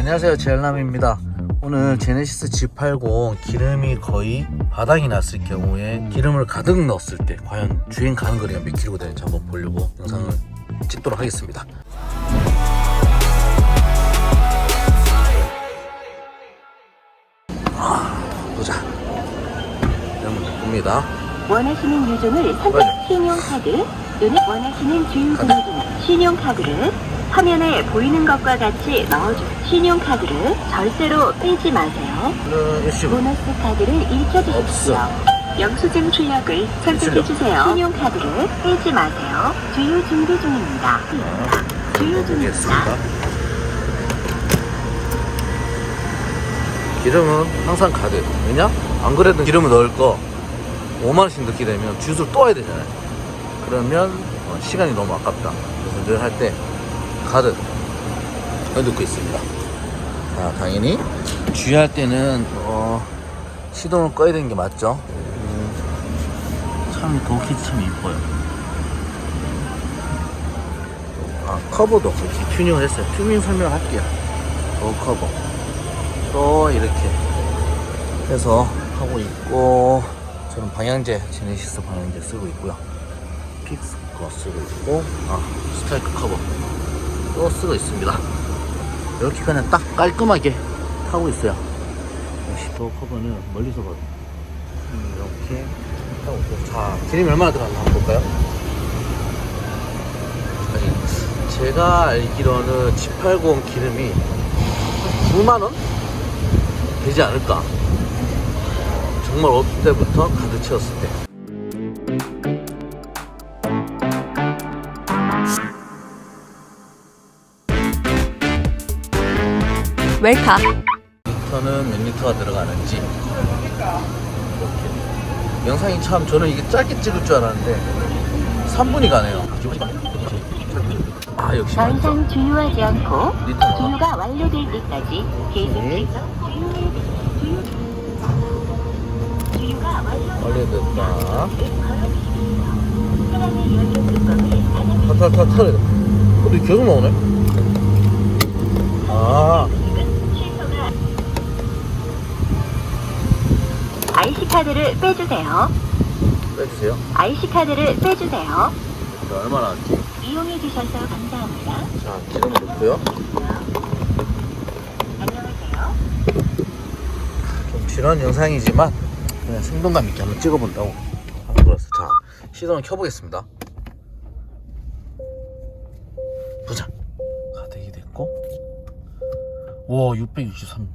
안녕하세요. 제알남입니다. 오늘 제네시스 G80 기름이 거의 바닥이 났을 경우에 기름을 가득 넣었을 때 과연 주행 가는 거리가 몇 킬로가 되는지 한번 보려고 영상을 찍도록 하겠습니다. 아, 보자. 이러면 됩니다. 원하시는 유종을 선택. 신용카드 또는 원하시는 등 신용카드를 화면에 보이는 것과 같이 넣어주세요. 신용카드를 절대로 빼지 마세요. 일시불 보너스 카드를 읽혀주십시오. 영수증 출력을 선택해주세요. 신용카드를 빼지 마세요. 주유 준비 중입니다. 주유 중입니다. 보겠습니다. 기름은 항상 가득. 왜냐? 안 그래도 기름을 넣을 거 5만원씩 넣게 되면 주유소를 또 와야 되잖아요. 그러면 어, 시간이 너무 아깝다. 그래서 늘 할 때 가득 넣고 있습니다. 자, 당연히 주유할 때는 어, 시동을 꺼야 되는 게 맞죠? 음, 참 도어키트 참 이뻐요. 아, 커버도 이렇게 튜닝을 했어요. 튜닝 설명을 할게요. 도 커버. 또 이렇게 해서 하고 있고, 저는 방향제, 제네시스 방향제 쓰고 있고요. 픽스 거 쓰고 있고, 아, 스트라이크 커버 또 쓰고 있습니다. 이렇게 그냥 딱 깔끔하게 타고 있어요. 역시 도 커버는 멀리서 봐도 음, 이렇게 타고 있고. 자, 기름이 얼마나 들어갔나 한번 볼까요? 아니, 제가 알기로는 G80 기름이 9만원? 되지 않을까 정말 어릴 때부터 가득 채웠을 때 웰카. 리터는 몇 리터가 들어가는지. 이렇게. 영상이 참 저는 이게 짧게 찍을 줄 알았는데 3분이 가네요. 아 역시 더 이상 주유하지 않고 리터 넣어 주유가 완료될 때까지 계속해서 주유, 주유, 주유가 완료. 완료됐다. 탈탈탈탈 근데 계속 나오네? 아 취소가 IC 카드를 빼주세요. 빼주세요 IC 카드를 빼주세요. 자, 얼마나 할지 이용해 주셔서 감사합니다. 자 기름 넣고요 안녕하세요. 좀 지루한 영상이지만 그냥 생동감 있게 한번 찍어본다고 한번 들었어 자 시동을 켜보겠습니다 보자 가득이 됐고 와 663